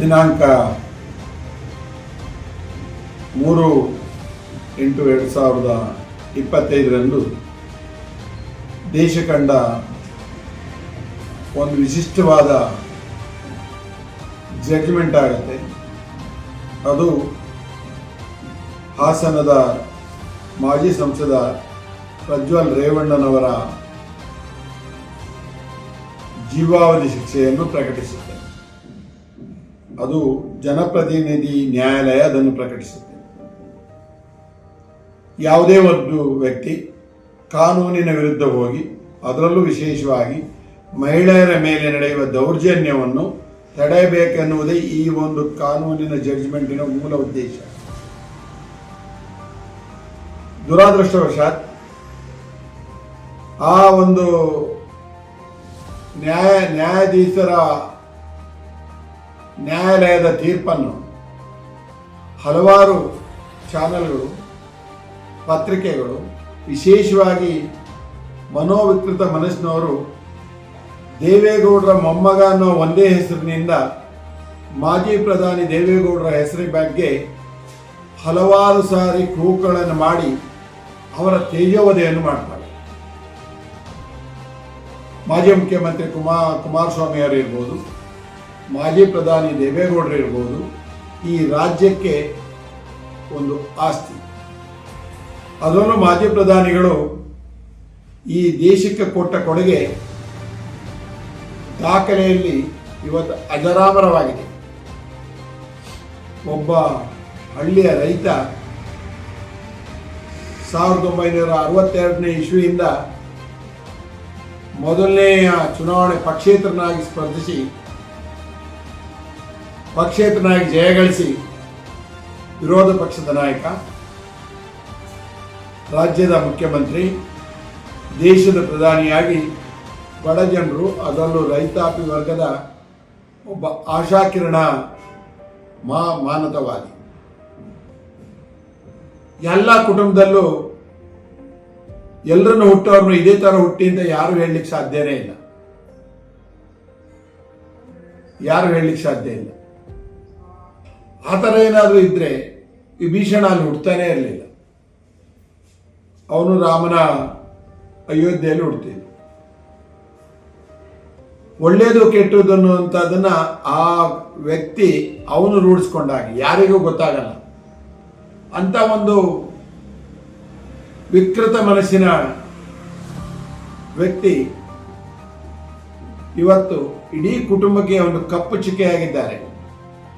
ದಿನಾಂಕ ಮೂರು ಎಂಟು ಎರಡು ಸಾವಿರದ ಇಪ್ಪತ್ತೈದರಂದು ದೇಶ ಕಂಡ ಒಂದು ವಿಶಿಷ್ಟವಾದ ಜಡ್ಜ್ಮೆಂಟ್ ಆಗುತ್ತೆ. ಅದು ಹಾಸನದ ಮಾಜಿ ಸಂಸದ ಪ್ರಜ್ವಲ್ ರೇವಣ್ಣನವರ ಜೀವಾವಧಿ ಶಿಕ್ಷೆಯನ್ನು ಪ್ರಕಟಿಸುತ್ತೆ. ಅದು ಜನಪ್ರತಿನಿಧಿ ನ್ಯಾಯಾಲಯ ಅದನ್ನು ಪ್ರಕಟಿಸುತ್ತೆ. ಯಾವುದೇ ಒಂದು ವ್ಯಕ್ತಿ ಕಾನೂನಿನ ವಿರುದ್ಧ ಹೋಗಿ, ಅದರಲ್ಲೂ ವಿಶೇಷವಾಗಿ ಮಹಿಳೆಯರ ಮೇಲೆ ನಡೆಯುವ ದೌರ್ಜನ್ಯವನ್ನು ತಡೆಯಬೇಕೆನ್ನುವುದೇ ಈ ಒಂದು ಕಾನೂನಿನ ಜಡ್ಜ್ಮೆಂಟಿನ ಮೂಲ ಉದ್ದೇಶ. ದುರಾದೃಷ್ಟವಶಾತ್ ಆ ಒಂದು ನ್ಯಾಯ, ನ್ಯಾಯಾಧೀಶರ ನ್ಯಾಯಾಲಯದ ತೀರ್ಪನ್ನು ಹಲವಾರು ಚಾನೆಲ್ಗಳು, ಪತ್ರಿಕೆಗಳು, ವಿಶೇಷವಾಗಿ ಮನೋವಿಕೃತ ಮನಸ್ಸಿನವರು ದೇವೇಗೌಡರ ಮೊಮ್ಮಗ ಅನ್ನೋ ಒಂದೇ ಹೆಸರಿನಿಂದ ಮಾಜಿ ಪ್ರಧಾನಿ ದೇವೇಗೌಡರ ಹೆಸರಿನ ಬಗ್ಗೆ ಹಲವಾರು ಸಾರಿ ಕೂಗಳನ್ನು ಮಾಡಿ ಅವರ ತೇಜೋವಧೆಯನ್ನು ಮಾಡ್ತಾರೆ. ಮಾಜಿ ಮುಖ್ಯಮಂತ್ರಿ ಕುಮಾರ್ ಕುಮಾರಸ್ವಾಮಿ ಅವರು ಇರ್ಬೋದು ಮಾಜಿ ಪ್ರಧಾನಿ ದೇವೇಗೌಡರು ಇರ್ಬೋದು, ಈ ರಾಜ್ಯಕ್ಕೆ ಒಂದು ಆಸ್ತಿ. ಅದನ್ನು ಮಾಜಿ ಪ್ರಧಾನಿಗಳು ಈ ದೇಶಕ್ಕೆ ಕೊಟ್ಟ ಕೊಡುಗೆ ದಾಖಲೆಯಲ್ಲಿ ಇವತ್ತು ಅಜರಾಮರವಾಗಿದೆ. ಒಬ್ಬ ಹಳ್ಳಿಯ ರೈತ ಸಾವಿರದ ಒಂಬೈನೂರ ಅರವತ್ತೆರಡನೇ ಇಸ್ವಿಯಿಂದ ಮೊದಲನೆಯ ಚುನಾವಣೆ ಪಕ್ಷೇತರನಾಗಿ ಸ್ಪರ್ಧಿಸಿ ಪಕ್ಷೇತರನಾಗಿ ಜಯಗಳಿಸಿ ವಿರೋಧ ಪಕ್ಷದ ನಾಯಕ, ರಾಜ್ಯದ ಮುಖ್ಯಮಂತ್ರಿ, ದೇಶದ ಪ್ರಧಾನಿಯಾಗಿ ಬಡ ಜನರು ಅದರಲ್ಲೂ ರೈತಾಪಿ ವರ್ಗದ ಒಬ್ಬ ಆಶಾಕಿರಣ ಮಾ ಮಾನತವಾದಿ ಎಲ್ಲ ಕುಟುಂಬದಲ್ಲೂ ಎಲ್ಲರನ್ನು ಹುಟ್ಟೋರ್ನು ಇದೇ ಥರ ಹುಟ್ಟಿ ಅಂತ ಯಾರು ಹೇಳಲಿಕ್ಕೆ ಸಾಧ್ಯನೇ ಇಲ್ಲ. ಯಾರು ಹೇಳಲಿಕ್ಕೆ ಸಾಧ್ಯ ಇಲ್ಲ. ಆ ಥರ ಏನಾದರೂ ಇದ್ದರೆ ವಿಭೀಷಣ ಅಲ್ಲಿ ಹುಡ್ತಾನೆ ಇರಲಿಲ್ಲ. ಅವನು ರಾಮನ ಅಯೋಧ್ಯೆಯಲ್ಲಿ ಹುಡ್ತಿದ್ದ. ಒಳ್ಳೇದು ಕೆಟ್ಟದ್ದು ಅನ್ನುವಂಥದ್ದನ್ನ ಆ ವ್ಯಕ್ತಿ ಅವನು ರೂಢಿಸ್ಕೊಂಡಾಗ ಯಾರಿಗೂ ಗೊತ್ತಾಗಲ್ಲ. ಅಂತ ಒಂದು ವಿಕೃತ ಮನಸ್ಸಿನ ವ್ಯಕ್ತಿ ಇವತ್ತು ಇಡೀ ಕುಟುಂಬಕ್ಕೆ ಒಂದು ಕಪ್ಪು ಚುಕ್ಕೆಯಾಗಿದ್ದಾರೆ.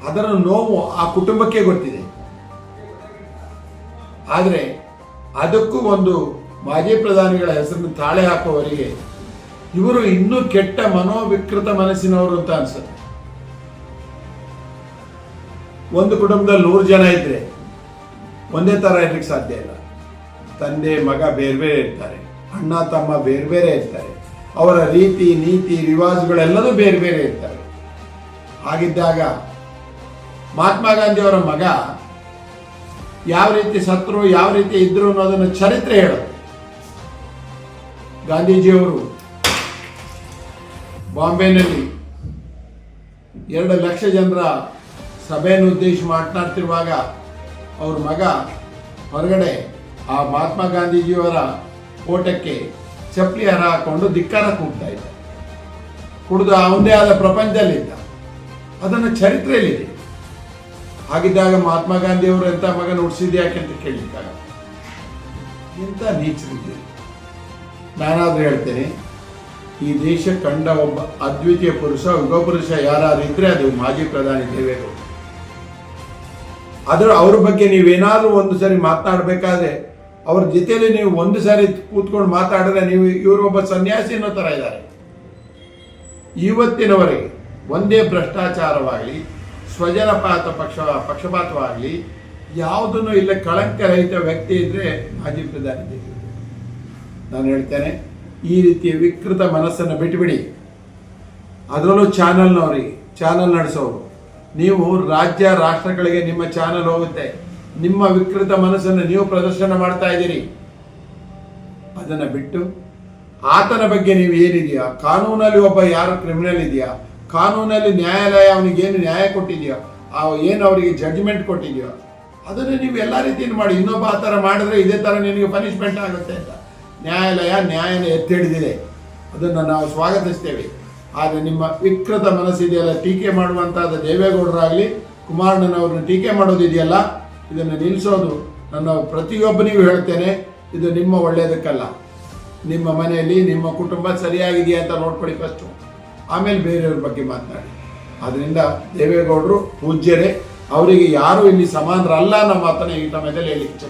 ಅದರ ನೋವು ಆ ಕುಟುಂಬಕ್ಕೆ ಗೊತ್ತಿದೆ. ಆದರೆ ಅದಕ್ಕೂ ಒಂದು ಮಾಜಿ ಪ್ರಧಾನಿಗಳ ಹೆಸರನ್ನು ತಾಳೆ ಹಾಕುವವರಿಗೆ ಇವರು ಇನ್ನೂ ಕೆಟ್ಟ ಮನೋವಿಕೃತ ಮನಸ್ಸಿನವರು ಅಂತ ಅನ್ಸುತ್ತೆ. ಒಂದು ಕುಟುಂಬದಲ್ಲಿ ನೂರು ಜನ ಇದ್ರೆ ಒಂದೇ ತರ ಇರ್ಲಿಕ್ಕೆ ಸಾಧ್ಯ ಇಲ್ಲ. ತಂದೆ, ಮಗ ಬೇರೆ ಬೇರೆ ಇರ್ತಾರೆ. ಅಣ್ಣ, ತಮ್ಮ ಬೇರೆ ಬೇರೆ ಇರ್ತಾರೆ. ಅವರ ರೀತಿ, ನೀತಿ ರಿವಾಜುಗಳೆಲ್ಲದೂ ಬೇರೆ ಬೇರೆ ಇರ್ತಾರೆ. ಹಾಗಿದ್ದಾಗ ಮಹಾತ್ಮ ಗಾಂಧಿ ಅವರ ಮಗ ಯಾವ ರೀತಿ ಸತ್ರು ಯಾವ ರೀತಿ ಇದ್ರು ಅನ್ನೋದನ್ನು ಚರಿತ್ರೆ ಹೇಳೋದು ಗಾಂಧೀಜಿಯವರು ಬಾಂಬೆನಲ್ಲಿ ಎರಡು ಲಕ್ಷ ಜನರ ಸಭೆಯನ್ನು ಉದ್ದೇಶಿಸಿ ಮಾತನಾಡ್ತಿರುವಾಗ ಅವ್ರ ಮಗ ಹೊರಗಡೆ ಆ ಮಹಾತ್ಮ ಗಾಂಧೀಜಿಯವರ ಓಟಕ್ಕೆ ಚಪ್ಪಲಿ ಹರ ಹಾಕೊಂಡು ಧಿಕ್ಕಾರ ಕೂಗ್ತಾ ಇದ್ದ. ಕುಡಿದು ಅವನದೇ ಆದ ಪ್ರಪಂಚದಲ್ಲಿದ್ದ. ಅದನ್ನು ಚರಿತ್ರೆಯಲ್ಲಿದೆ. ಹಾಗಿದ್ದಾಗ ಮಹಾತ್ಮ ಗಾಂಧಿಯವರು ಎಂಥ ಮಗ ಉಡ್ಸಿದ್ದು ಯಾಕೆ ಅಂತ ಕೇಳಲಿಕ್ಕಾಗ ಎಂಥ ನೀಚರಿದ್ದೀರಿ ನಾನಾದ್ರೂ ಹೇಳ್ತೇನೆ, ಈ ದೇಶ ಕಂಡ ಒಬ್ಬ ಅದ್ವಿತೀಯ ಪುರುಷ ಯುಗ ಪುರುಷ ಯಾರಾದ್ರೂ ಇದ್ರೆ ಅದು ಮಾಜಿ ಪ್ರಧಾನಿ ದೇವೇಗೌಡ. ಅದರ ಅವ್ರ ಬಗ್ಗೆ ನೀವೇನಾದ್ರೂ ಒಂದು ಸಾರಿ ಮಾತನಾಡಬೇಕಾದ್ರೆ, ಅವ್ರ ಜೊತೆಯಲ್ಲಿ ನೀವು ಒಂದು ಸಾರಿ ಕೂತ್ಕೊಂಡು ಮಾತಾಡಿದ್ರೆ ನೀವು ಇವರು ಒಬ್ಬ ಸನ್ಯಾಸಿ ಅನ್ನೋ ಥರ ಇದ್ದಾರೆ. ಇವತ್ತಿನವರೆಗೆ ಒಂದೇ ಭ್ರಷ್ಟಾಚಾರವಾಗಲಿ ಸ್ವಜನಪಾತ ಪಕ್ಷ, ಪಕ್ಷಪಾತವಾಗಲಿ, ಯಾವುದನ್ನು ಇಲ್ಲ ಕಳಂಕರಹಿತ ವ್ಯಕ್ತಿ ಇದ್ದರೆ ಮಾಜಿ ಪ್ರಧಾನಿ ನಾನು ಹೇಳ್ತೇನೆ, ಈ ರೀತಿಯ ವಿಕೃತ ಮನಸ್ಸನ್ನು ಬಿಟ್ಟುಬಿಡಿ ಅದರಲ್ಲೂ ಚಾನಲ್ನವರಿಗೆ, ಚಾನಲ್ ನಡೆಸೋರು. ನೀವು ರಾಜ್ಯ, ರಾಷ್ಟ್ರಗಳಿಗೆ ನಿಮ್ಮ ಚಾನಲ್ ಹೋಗುತ್ತೆ. ನಿಮ್ಮ ವಿಕೃತ ಮನಸ್ಸನ್ನು ನೀವು ಪ್ರದರ್ಶನ ಮಾಡ್ತಾ ಇದ್ದೀರಿ. ಅದನ್ನು ಬಿಟ್ಟು, ಆತನ ಬಗ್ಗೆ ನೀವು ಏನಿದೆಯಾ? ಕಾನೂನಲ್ಲಿ ಒಬ್ಬ ಯಾರು ಕ್ರಿಮಿನಲ್ ಇದೆಯಾ? ಕಾನೂನಲ್ಲಿ ನ್ಯಾಯಾಲಯ ಅವನಿಗೇನು ನ್ಯಾಯ ಕೊಟ್ಟಿದೆಯೋ, ಆ ಏನು ಅವರಿಗೆ ಜಡ್ಜ್ಮೆಂಟ್ ಕೊಟ್ಟಿದೆಯೋ, ಅದನ್ನು ನೀವು ಎಲ್ಲ ರೀತಿಯಿಂದ ಮಾಡಿ. ಇನ್ನೊಬ್ಬ ಆ ಥರ ಮಾಡಿದ್ರೆ ಇದೇ ಥರ ನಿನಗೆ ಪನಿಷ್ಮೆಂಟ್ ಆಗುತ್ತೆ ಅಂತ. ನ್ಯಾಯಾಲಯ ನ್ಯಾಯನ ಎತ್ತಿಡಿದಿದೆ. ಅದನ್ನು ನಾವು ಸ್ವಾಗತಿಸ್ತೇವೆ. ಆದರೆ ನಿಮ್ಮ ವಿಕೃತ ಮನಸ್ಸಿದೆಯಲ್ಲ, ಟೀಕೆ ಮಾಡುವಂಥ ದೇವೇಗೌಡರಾಗಲಿ, ಕುಮಾರಣ್ಣನವ್ರನ್ನ ಟೀಕೆ ಮಾಡೋದಿದೆಯಲ್ಲ, ಇದನ್ನು ನಿಲ್ಲಿಸೋದು ನನ್ನ ಪ್ರತಿಯೊಬ್ಬನಿಗೂ ಹೇಳ್ತೇನೆ. ಇದು ನಿಮ್ಮ ಒಳ್ಳೆಯದಕ್ಕಲ್ಲ ನಿಮ್ಮ ಮನೆಯಲ್ಲಿ ನಿಮ್ಮ ಕುಟುಂಬ ಸರಿಯಾಗಿದೆಯಾ ಅಂತ ನೋಡ್ಕೊಳ್ಳಿ ಫಸ್ಟು ಆಮೇಲೆ ಬೇರೆಯವ್ರ ಬಗ್ಗೆ ಮಾತನಾಡಿ. ಆದ್ದರಿಂದ ದೇವೇಗೌಡರು ಪೂಜ್ಯರೇ, ಅವರಿಗೆ ಯಾರು ಇಲ್ಲಿ ಸಮಾನರಲ್ಲ ಅನ್ನೋ ಮಾತನ್ನ ಈ ಸಮಯದಲ್ಲಿ ಹೇಳಿ ಇಚ್ಛೆ